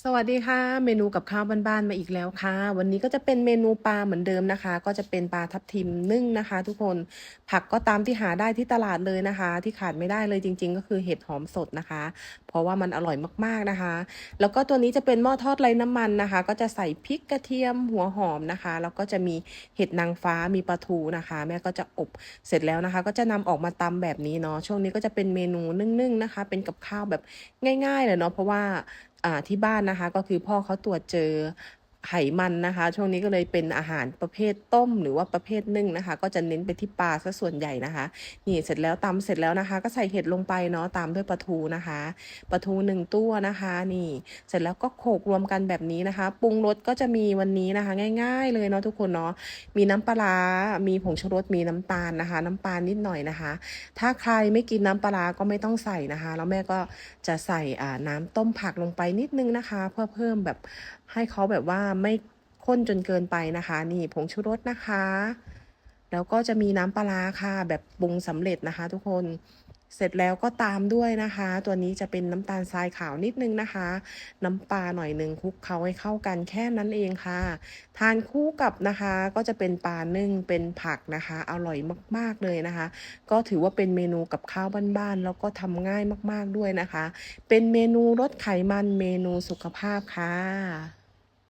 สวัสดีค่ะ เมนูกับข้าวบ้านๆมาอีกแล้วค่ะ วันนี้ก็จะเป็นเมนูปลาเหมือนเดิมนะคะ ก็จะเป็นปลาทับทิมนึ่งนะคะ ทุกคนผักก็ตามที่หาได้ที่ตลาดเลยนะคะ ที่ขาดไม่ได้เลยจริง ๆ ก็คือเห็ดหอมสดนะคะ เพราะว่ามันอร่อยมากๆนะคะ แล้วก็ตัวนี้จะเป็นหม้อทอดไร้น้ำมันนะคะ ก็จะใส่พริกกระเทียมหัวหอมนะคะ แล้วก็จะมีเห็ดนางฟ้ามีปลาทูนะคะ แม่ก็จะอบเสร็จแล้วนะคะ ก็จะนำออกมาตำแบบนี้เนาะช่วงนี้ก็จะเป็นเมนูนึ่งๆนะคะ เป็นกับข้าวแบบง่ายๆเลยเนาะเพราะว่า ที่บ้านนะคะ ก็คือพ่อเขาตรวจเจอ ไขมันนะคะ ช่วงนี้ก็เลยเป็นอาหารประเภทต้มหรือว่าประเภทนึ่งนะคะ ก็จะเน้นไปที่ปลาซะส่วนใหญ่นะคะ นี่เสร็จแล้วตำเสร็จแล้วนะคะ ก็ใส่เห็ดลงไปเนาะตามด้วยปลาทูนะคะปลาทูหนึ่งตัวนะคะ นี่ เสร็จแล้วก็โขลกรวมกันแบบนี้นะคะ ปรุงรสก็จะมีวันนี้นะคะ ง่าย ๆ เลยเนาะทุกคนเนาะมีน้ำปลา มีผงชูรสมีน้ำตาลนะคะ น้ำปลานิดหน่อยนะคะ ถ้าใครไม่กินน้ำปลาก็ไม่ต้องใส่นะคะ แล้วแม่ก็จะใส่น้ำต้มผักลงไปนิดนึงนะคะ เพื่อเพิ่มแบบให้เขาแบบว่าไม่ข้นจนเกินไปนะคะ นี่ผงชูรสนะคะ แล้วก็จะมีน้ำปลาค่ะแบบปรุงสำเร็จนะคะ ทุกคนเสร็จแล้วก็ตามด้วยนะคะ ตัวนี้จะเป็นน้ำตาลทรายขาวนิดนึงนะคะ น้ำปลาหน่อยหนึ่งคลุกเคล้าให้เข้ากันแค่นั้นเองค่ะ ทานคู่กับนะคะ ก็จะเป็นปลานึ่งเป็นผักนะคะ อร่อยมากๆเลยนะคะ ก็ถือว่าเป็นเมนูกับข้าวบ้านๆแล้วก็ทำง่ายมากๆด้วยนะคะ เป็นเมนูลดไขมันเมนูสุขภาพค่ะ